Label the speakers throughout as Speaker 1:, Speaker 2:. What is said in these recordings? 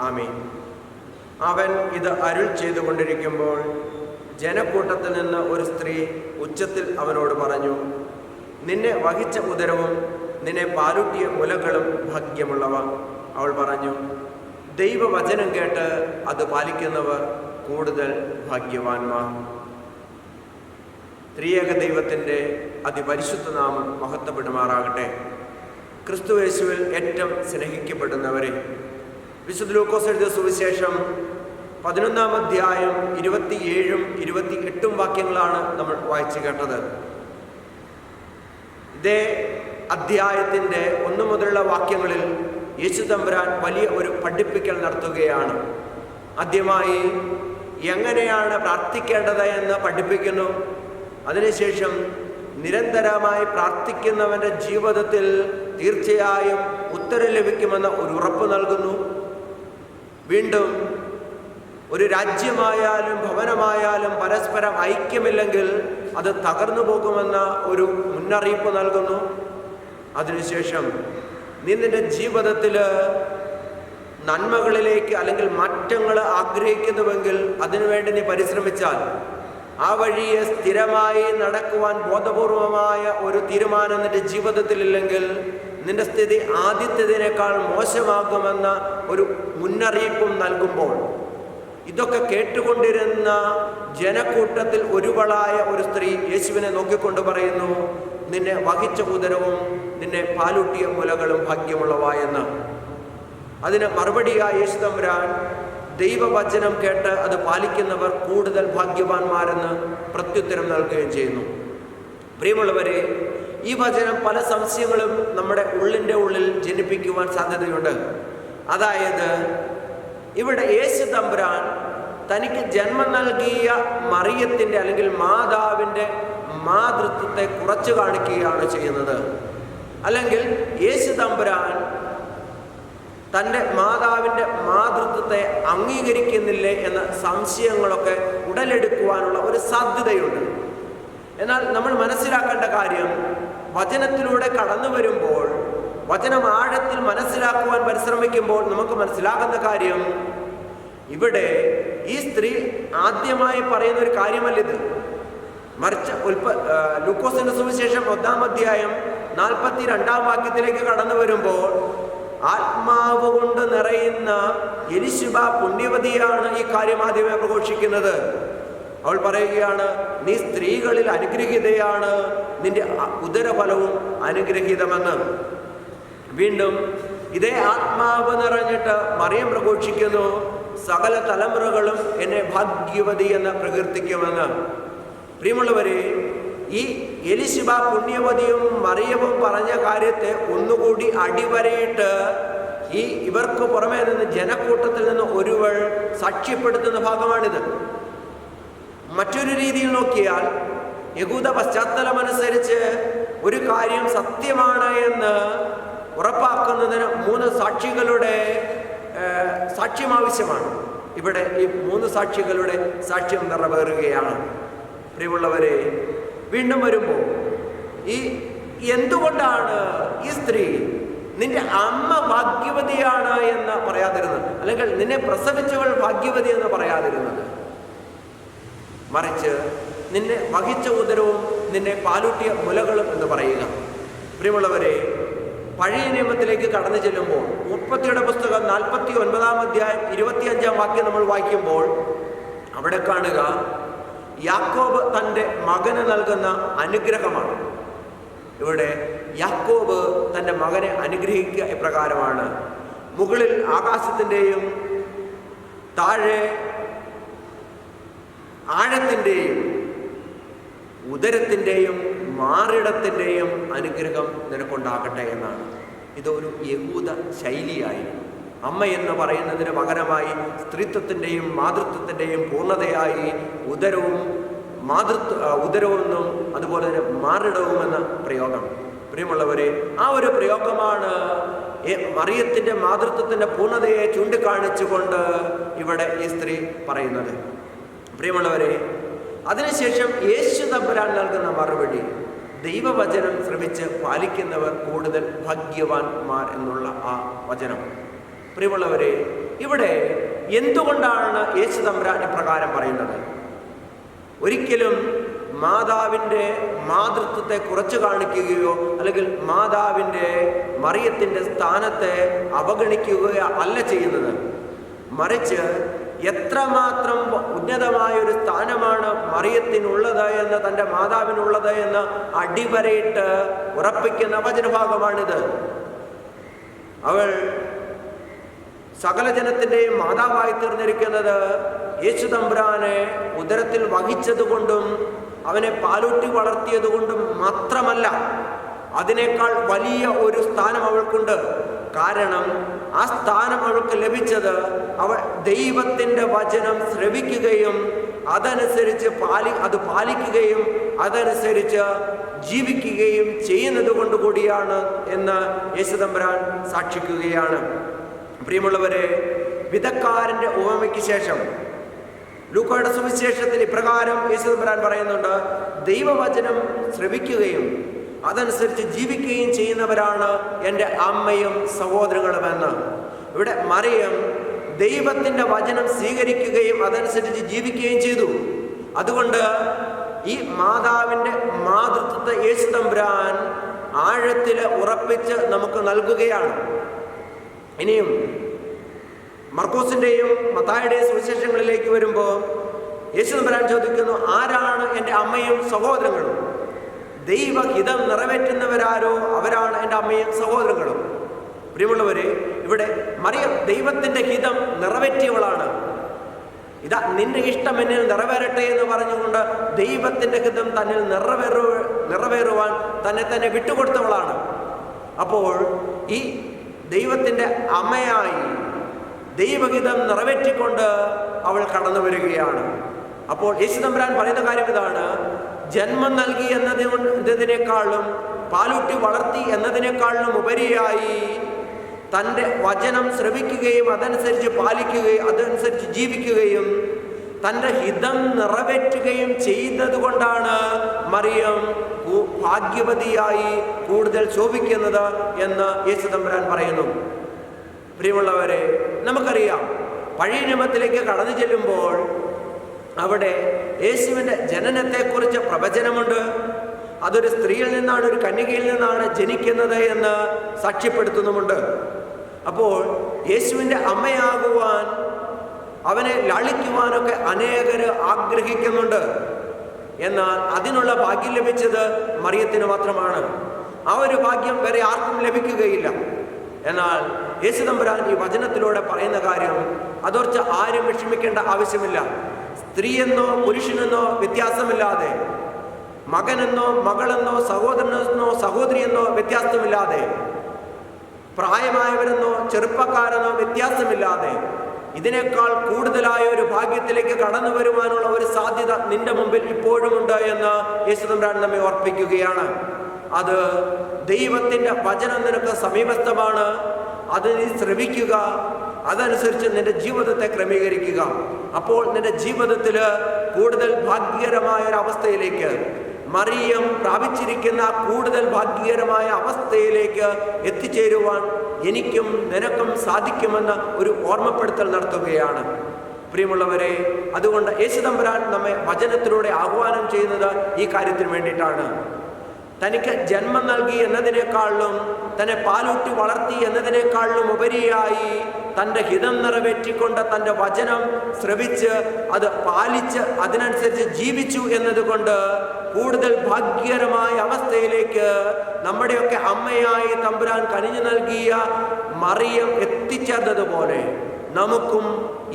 Speaker 1: ജീവനുള്ള പരിശുദ്ധയുടെ നാമത്തിൽ ആമേ അവൻ ഇത് അരുൾ ചെയ്തുകൊണ്ടിരിക്കുമ്പോൾ ജനക്കൂട്ടത്തിൽ നിന്ന് ഒരു സ്ത്രീ ഉച്ചത്തിൽ അവനോട് പറഞ്ഞു നിന്നെ വഹിച്ച ഉദരവും നിന്നെ പാലുട്ടിയ മുലകളും ഭാഗ്യമുള്ളവ. അവൾ പറഞ്ഞു ദൈവവചനം കേട്ട് അത് പാലിക്കുന്നവർ കൂടുതൽ ഭാഗ്യവാന്മാർ. ത്രിയേക ദൈവത്തിന്റെ അതിപരിശുദ്ധ നാമം മഹത്വപ്പെടുമാറാകട്ടെ. ക്രിസ്തുവേശുവിൽ ഏറ്റവും സ്നേഹിക്കപ്പെടുന്നവരെ വിശുദ്ധ ലൂക്കോസ് എഴുതിയ സുവിശേഷം പതിനൊന്നാം അധ്യായം ഇരുപത്തിയേഴും ഇരുപത്തി എട്ടും വാക്യങ്ങളാണ് നമ്മൾ വായിച്ചു കേട്ടത്. ഇതേ അധ്യായത്തിന്റെ ഒന്നു മുതലുള്ള വാക്യങ്ങളിൽ യേശു തമ്പുരാൻ വലിയ ഒരു പഠിപ്പിക്കൽ നടത്തുകയാണ്. ആദ്യമായി എങ്ങനെയാണ് പ്രാർത്ഥിക്കേണ്ടത് എന്ന് പഠിപ്പിക്കുന്നു. അതിനുശേഷം നിരന്തരമായി പ്രാർത്ഥിക്കുന്നവന്റെ ജീവിതത്തിൽ തീർച്ചയായും ഉത്തരം ലഭിക്കുമെന്ന ഒരു ഉറപ്പ് നൽകുന്നു. വീണ്ടും ഒരു രാജ്യമായാലും ഭവനമായാലും പരസ്പരം ഐക്യമില്ലെങ്കിൽ അത് തകർന്നു പോകുമെന്ന ഒരു മുന്നറിയിപ്പ് നൽകുന്നു. അതിനുശേഷം നീ നിന്റെ ജീവിതത്തിൽ നന്മകളിലേക്ക് അല്ലെങ്കിൽ മാറ്റങ്ങൾ ആഗ്രഹിക്കുന്നുവെങ്കിൽ അതിനുവേണ്ടി നീ പരിശ്രമിച്ചാൽ ആ വഴിയെ സ്ഥിരമായി നടക്കുവാൻ ബോധപൂർവമായ ഒരു തീരുമാനം നിന്റെ ജീവിതത്തിലില്ലെങ്കിൽ നിന്റെ സ്ഥിതി ആദ്യത്തേതിനേക്കാൾ മോശമാകുമെന്ന ഒരു മുന്നറിയിപ്പും നൽകുമ്പോൾ ഇതൊക്കെ കേട്ടുകൊണ്ടിരുന്ന ജനക്കൂട്ടത്തിൽ ഒരുവളായ ഒരു സ്ത്രീ യേശുവിനെ നോക്കിക്കൊണ്ട് പറയുന്നു നിന്നെ വഹിച്ച ഉദരവും നിന്നെ പാലൂട്ടിയ മുലകളും ഭാഗ്യമുള്ളവായെന്ന് അതിന് മറുപടിയായി യേശു തമ്പുരാൻ ദൈവവചനം കേട്ട് അത് പാലിക്കുന്നവർ കൂടുതൽ ഭാഗ്യവാന്മാരെന്ന് പ്രത്യുത്തരം നൽകുകയും ചെയ്യുന്നു. പ്രിയമുള്ളവരെ ഈ വചനം പല സംശയങ്ങളും നമ്മുടെ ഉള്ളിന്റെ ഉള്ളിൽ ജനിപ്പിക്കുവാൻ സാധ്യതയുണ്ട്. അതായത് ഇവിടെ യേശു തമ്പുരാൻ തനിക്ക് ജന്മം നൽകിയ മറിയത്തിന്റെ അല്ലെങ്കിൽ മാതാവിന്റെ മാതൃത്വത്തെ കുറച്ചു കാണിക്കുകയാണ് ചെയ്യുന്നത്. അല്ലെങ്കിൽ യേശു തമ്പുരാൻ തന്റെ മാതാവിന്റെ മാതൃത്വത്തെ അംഗീകരിക്കുന്നില്ലേ എന്ന സംശയങ്ങളൊക്കെ ഉടലെടുക്കുവാനുള്ള ഒരു സാധ്യതയുണ്ട്. എന്നാൽ നമ്മൾ മനസ്സിലാക്കേണ്ട കാര്യം വചനത്തിലൂടെ കടന്നു വരുമ്പോൾ വചനം ആഴത്തിൽ മനസ്സിലാക്കുവാൻ പരിശ്രമിക്കുമ്പോൾ നമുക്ക് മനസ്സിലാകുന്ന കാര്യം ഇവിടെ ഈ സ്ത്രീ ആദ്യമായി പറയുന്ന ഒരു കാര്യമല്ലിത് മറിച്ച് ഉൽപ്പ ലൂക്കോസിന്റെ സുവിശേഷം ഒന്നാം അധ്യായം നാൽപ്പത്തി രണ്ടാം വാക്യത്തിലേക്ക് കടന്നു വരുമ്പോൾ ആത്മാവ് കൊണ്ട് നിറയുന്ന എലിശുബ പുണ്യവതിയാണ് ഈ കാര്യം ആദ്യമേ പ്രഘോഷിക്കുന്നത്. അവൾ പറയുകയാണ് നീ സ്ത്രീകളിൽ അനുഗ്രഹീതയാണ്. നിന്റെ ഉദരഫലവും അനുഗ്രഹീതമെന്ന്. വീണ്ടും ഇതേ ആത്മാവ് നിറഞ്ഞിട്ട് മറിയം പ്രഘോഷിക്കുന്നു. സകല തലമുറകളും എന്നെ ഭാഗ്യവതി എന്ന് പ്രകീർത്തിക്കുമെന്ന്. പ്രിയമുള്ളവരെ ഈ എലിശിബ പുണ്യവതിയും മറിയവും പറഞ്ഞ കാര്യത്തെ ഒന്നുകൂടി അടിവരയിട്ട് ഈ ഇവർക്ക് പുറമേ നിന്ന് ജനക്കൂട്ടത്തിൽ നിന്ന് ഒരുവൾ സാക്ഷ്യപ്പെടുത്തുന്ന ഭാഗമാണിത്. മറ്റൊരു രീതിയിൽ നോക്കിയാൽ യഹൂദ പശ്ചാത്തലമനുസരിച്ച് ഒരു കാര്യം സത്യമാണ് എന്ന് ഉറപ്പാക്കുന്നതിന് മൂന്ന് സാക്ഷികളുടെ സാക്ഷ്യം ആവശ്യമാണ്. ഇവിടെ ഈ മൂന്ന് സാക്ഷികളുടെ സാക്ഷ്യം നിറവേറുകയാണ്. പ്രിയമുള്ളവരെ വീണ്ടും വരുമ്പോൾ ഈ എന്തുകൊണ്ടാണ് ഈ സ്ത്രീ നിന്റെ അമ്മ ഭാഗ്യവതിയാണ് എന്ന് പറയാതിരുന്നത്? അല്ലെങ്കിൽ നിന്നെ പ്രസവിച്ചവൾ ഭാഗ്യവതി എന്ന് പറയാതിരുന്നത്? മറിച്ച് നിന്നെ വഹിച്ച ഉദരവും നിന്നെ പാലൂട്ടിയ മുലകളും എന്ന് പറയുക. പ്രിയമുള്ളവരെ പഴയ നിയമത്തിലേക്ക് കടന്നു ചെല്ലുമ്പോൾ മുപ്പത്തിയുടെ പുസ്തകം നാൽപ്പത്തി ഒൻപതാം അധ്യായം ഇരുപത്തിയഞ്ചാം വാക്യം നമ്മൾ വായിക്കുമ്പോൾ അവിടെ കാണുക യാക്കോബ് തന്റെ മകന് നൽകുന്ന അനുഗ്രഹമാണ്. ഇവിടെ യാക്കോബ് തന്റെ മകനെ അനുഗ്രഹിക്കുക ഇപ്രകാരമാണ് മുകളിൽ ആകാശത്തിന്റെയും താഴെ ആഴത്തിന്റെയും ഉദരത്തിന്റെയും മാറിടത്തിന്റെയും അനുഗ്രഹം നിനക്കുണ്ടാകട്ടെ എന്നാണ്. ഇതൊരു യഹൂദ ശൈലിയായിരുന്നു. അമ്മ എന്ന് പറയുന്നതിന് പകരമായി സ്ത്രീത്വത്തിന്റെയും മാതൃത്വത്തിന്റെയും പൂർണതയായി ഉദരവും മാതൃത്വ ഉദരവെന്നും അതുപോലെ തന്നെ മാറിടവും എന്ന പ്രയോഗം. പ്രിയമുള്ളവരെ ആ ഒരു പ്രയോഗമാണ് മറിയത്തിന്റെ മാതൃത്വത്തിന്റെ പൂർണതയെ ചൂണ്ടിക്കാണിച്ചുകൊണ്ട് ഇവിടെ ഈ സ്ത്രീ പറയുന്നത്. പ്രിയമുള്ളവരെ അതിനുശേഷം യേശു തമ്പുരാൻ നൽകുന്ന മറുപടി ദൈവവചനം ശ്രമിച്ച് പാലിക്കുന്നവർ കൂടുതൽ ഭാഗ്യവാൻമാർ എന്നുള്ള ആ വചനം. പ്രിയമുള്ളവരെ ഇവിടെ എന്തുകൊണ്ടാണ് യേശു തമ്പുരാൻ പ്രകാരം പറയുന്നത്? ഒരിക്കലും മാതാവിന്റെ മാതൃത്വത്തെ കുറച്ചു കാണിക്കുകയോ അല്ലെങ്കിൽ മാതാവിന്റെ മറിയത്തിന്റെ സ്ഥാനത്തെ അവഗണിക്കുകയോ അല്ല ചെയ്യുന്നത്. മറിച്ച് എത്രമാത്രം ഉന്നതമായ ഒരു സ്ഥാനമാണ് മറിയത്തിനുള്ളത് എന്ന് തന്റെ മാതാവിനുള്ളത് എന്ന് അടിവരയിട്ട് ഉറപ്പിക്കുന്ന വചനഭാഗമാണിത്. അവൾ സകല ജനത്തിന്റെയും മാതാവായി തീർന്നിരിക്കുന്നത് യേശു തമ്പുരാനെ ഉദരത്തിൽ വഹിച്ചതുകൊണ്ടും അവനെ പാലൂട്ടി വളർത്തിയതുകൊണ്ടും മാത്രമല്ല അതിനേക്കാൾ വലിയ ഒരു സ്ഥാനം അവൾക്കുണ്ട്. കാരണം ആ സ്ഥാനം അവൾക്ക് ലഭിച്ചത് അവൾ ദൈവത്തിന്റെ വചനം ശ്രവിക്കുകയും അതനുസരിച്ച് പാലി അത് പാലിക്കുകയും അതനുസരിച്ച് ജീവിക്കുകയും ചെയ്യുന്നത് കൊണ്ട് കൂടിയാണ് എന്ന് യേശുദമ്പരാൻ സാക്ഷിക്കുകയാണ്. പ്രിയമുള്ളവരെ വിധക്കാരന്റെ ഉപമയ്ക്ക് ശേഷം ലൂക്കോയുടെ സുവിശേഷത്തിൽ ഇപ്രകാരം യേശുദമ്പരാൻ പറയുന്നുണ്ട് ദൈവവചനം ശ്രവിക്കുകയും അതനുസരിച്ച് ജീവിക്കുകയും ചെയ്യുന്നവരാണ് എന്റെ അമ്മയും സഹോദരങ്ങളുമെന്ന്. ഇവിടെ മറിയം ദൈവത്തിന്റെ വചനം സ്വീകരിക്കുകയും അതനുസരിച്ച് ജീവിക്കുകയും ചെയ്തു. അതുകൊണ്ട് ഈ മാതാവിന്റെ മാതൃത്വത്തെ യേശു തമ്പുരാൻ ആഴത്തിൽ ഉറപ്പിച്ച് നമുക്ക് നൽകുകയാണ്. ഇനിയും മർക്കോസിന്റെയും മത്തായുടെയും സുവിശേഷങ്ങളിലേക്ക് വരുമ്പോൾ യേശു തമ്പുരാൻ ചോദിക്കുന്നു ആരാണ് എന്റെ അമ്മയും സഹോദരങ്ങളും? ദൈവഹിതം നിറവേറ്റുന്നവരാരോ അവരാണ് എന്റെ അമ്മയും സഹോദരങ്ങളും. പ്രിയമുള്ളവരെ ഇവിടെ മറിയം ദൈവത്തിന്റെ ഹിതം നിറവേറ്റിയവളാണ്. ഇതാ നിന്റെ ഇഷ്ടം എന്നിൽ നിറവേറട്ടെ എന്ന് പറഞ്ഞുകൊണ്ട് ദൈവത്തിന്റെ ഹിതം തന്നിൽ നിറവേറു നിറവേറുവാൻ തന്നെ തന്നെ വിട്ടുകൊടുത്തവളാണ്. അപ്പോൾ ഈ ദൈവത്തിന്റെ അമ്മയായി ദൈവഹിതം നിറവേറ്റിക്കൊണ്ട് അവൾ കടന്നു വരികയാണ്. അപ്പോൾ യേശു തമ്പുരാൻ പറയുന്ന കാര്യം ഇതാണ്. ജന്മം നൽകി എന്നതിനേക്കാളും പാലൂട്ടി വളർത്തി എന്നതിനേക്കാളും ഉപരിയായി തന്റെ വചനം ശ്രവിക്കുകയും അതനുസരിച്ച് പാലിക്കുകയും അതനുസരിച്ച് ജീവിക്കുകയും തന്റെ ഹിതം നിറവേറ്റുകയും ചെയ്തതുകൊണ്ടാണ് മറിയം ഭാഗ്യവതിയായി കൂടുതൽ ശോഭിക്കുന്നത് എന്ന് യേശു തമ്പുരാൻ പറയുന്നു. പ്രിയമുള്ളവരെ നമുക്കറിയാം പഴയ നിയമത്തിലേക്ക് കടന്നു ചെല്ലുമ്പോൾ അവിടെ യേശുവിന്റെ ജനനത്തെക്കുറിച്ച് പ്രവചനമുണ്ട്. അതൊരു സ്ത്രീയിൽ നിന്നാണ് ഒരു കന്യകയിൽ നിന്നാണ് ജനിക്കുന്നത് എന്ന് സാക്ഷ്യപ്പെടുത്തുന്നുമുണ്ട്. അപ്പോൾ യേശുവിന്റെ അമ്മയാകുവാൻ അവനെ ലളിക്കുവാനൊക്കെ അനേകർ ആഗ്രഹിക്കുന്നുണ്ട്. എന്നാൽ അതിനുള്ള ഭാഗ്യം ലഭിച്ചത് മറിയത്തിന് മാത്രമാണ്. ആ ഒരു ഭാഗ്യം വേറെ ആർക്കും ലഭിക്കുകയില്ല. എന്നാൽ യേശുദമ്പുരാൻ ഈ വചനത്തിലൂടെ പറയുന്ന കാര്യം അതോർച്ച് ആരും വിഷമിക്കേണ്ട ആവശ്യമില്ല. സ്ത്രീയെന്നോ പുരുഷനെന്നോ വ്യത്യാസമില്ലാതെ മകനെന്നോ മകളെന്നോ സഹോദരനെന്നോ സഹോദരിയെന്നോ വ്യത്യാസമില്ലാതെ പ്രായമായവരെന്നോ ചെറുപ്പക്കാരെന്നോ വ്യത്യാസമില്ലാതെ ഇതിനേക്കാൾ കൂടുതലായ ഒരു ഭാഗ്യത്തിലേക്ക് കടന്നു വരുവാനുള്ള ഒരു സാധ്യത നിന്റെ മുമ്പിൽ ഇപ്പോഴുമുണ്ട് എന്ന് യേശുദമ്പ്രാൻ നമ്മെ ഓർപ്പിക്കുകയാണ്. അത് ദൈവത്തിന്റെ വചനം നിനക്ക് സമീപസ്ഥമാണ്. അത് നീ ശ്രമിക്കുക. അതനുസരിച്ച് നിന്റെ ജീവിതത്തെ ക്രമീകരിക്കുക. അപ്പോൾ നിന്റെ ജീവിതത്തിൽ കൂടുതൽ ഭാഗ്യകരമായ ഒരു അവസ്ഥയിലേക്ക് മറിയം പ്രാപിച്ചിരിക്കുന്ന കൂടുതൽ ഭാഗ്യകരമായ അവസ്ഥയിലേക്ക് എത്തിച്ചേരുവാൻ എനിക്കും നിനക്കും സാധിക്കുമെന്ന് ഒരു ഓർമ്മപ്പെടുത്തൽ നടത്തുകയാണ്. പ്രിയമുള്ളവരെ അതുകൊണ്ട് യേശുദമ്പരാൻ നമ്മെ വചനത്തിലൂടെ ആഹ്വാനം ചെയ്യുന്നത് ഈ കാര്യത്തിന് വേണ്ടിയിട്ടാണ്. തനിക്ക് ജന്മം നൽകി എന്നതിനേക്കാളും തന്നെ പാലൂട്ടി വളർത്തി എന്നതിനേക്കാളും ഉപരിയായി തന്റെ ഹിതം നിറവേറ്റിക്കൊണ്ട് തന്റെ വചനം ശ്രവിച്ച് അത് പാലിച്ച് അതിനനുസരിച്ച് ജീവിച്ചു എന്നതുകൊണ്ട് കൂടുതൽ ഭാഗ്യകരമായ അവസ്ഥയിലേക്ക് നമ്മുടെയൊക്കെ അമ്മയായി തമ്പുരാൻ കനിഞ്ഞു നൽകിയ മറിയം എത്തിച്ചേർന്നതുപോലെ നമുക്കും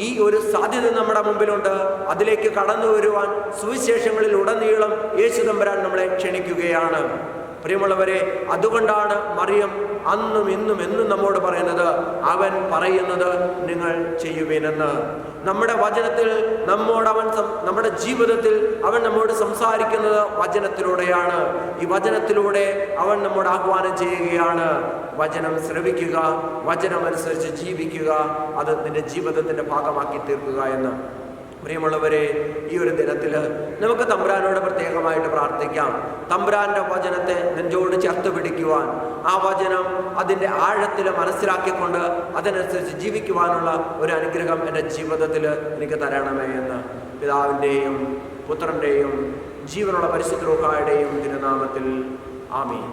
Speaker 1: ഈ ഒരു സാധ്യത നമ്മുടെ മുമ്പിലുണ്ട്. അതിലേക്ക് കടന്നു വരുവാൻ സുവിശേഷങ്ങളിൽ ഉടനീളം യേശു തമ്പുരാൻ നമ്മളെ ക്ഷണിക്കുകയാണ്. പ്രിയമുള്ളവരെ അതുകൊണ്ടാണ് മറിയം അന്നും ഇന്നും എന്നും നമ്മോട് പറയുന്നത് അവൻ പറയുന്നത് നിങ്ങൾ ചെയ്യുവേനെന്ന്. നമ്മുടെ വചനത്തിൽ നമ്മോട് അവൻ നമ്മുടെ ജീവിതത്തിൽ അവൻ നമ്മോട് സംസാരിക്കുന്നത് വചനത്തിലൂടെയാണ്. ഈ വചനത്തിലൂടെ അവൻ നമ്മോട് ആഹ്വാനം ചെയ്യുകയാണ്. വചനം ശ്രവിക്കുക വചനമനുസരിച്ച് ജീവിക്കുക അത് നിന്റെ ജീവിതത്തിന്റെ ഭാഗമാക്കി തീർക്കുക എന്ന്. പ്രിയമുള്ളവരെ ഈ ഒരു ദിനത്തിൽ നമുക്ക് തമ്പുരാനോട് പ്രത്യേകമായിട്ട് പ്രാർത്ഥിക്കാം. തമ്പുരാന്റെ വചനത്തെ നെഞ്ചോട് ചേർത്ത് പിടിക്കുവാൻ. ആ വചനം അതിന്റെ ആഴത്തിൽ മനസ്സിലാക്കിക്കൊണ്ട് അതിനനുസരിച്ച് ജീവിക്കുവാനുള്ള ഒരു അനുഗ്രഹം എന്റെ ജീവിതത്തിൽ എനിക്ക് തരണമേ എന്ന് പിതാവിന്റെയും പുത്രന്റെയും ജീവനുള്ള പരിശുദ്ധ രൂഹായുടെയും തിരുനാമത്തിൽ ആമീൻ.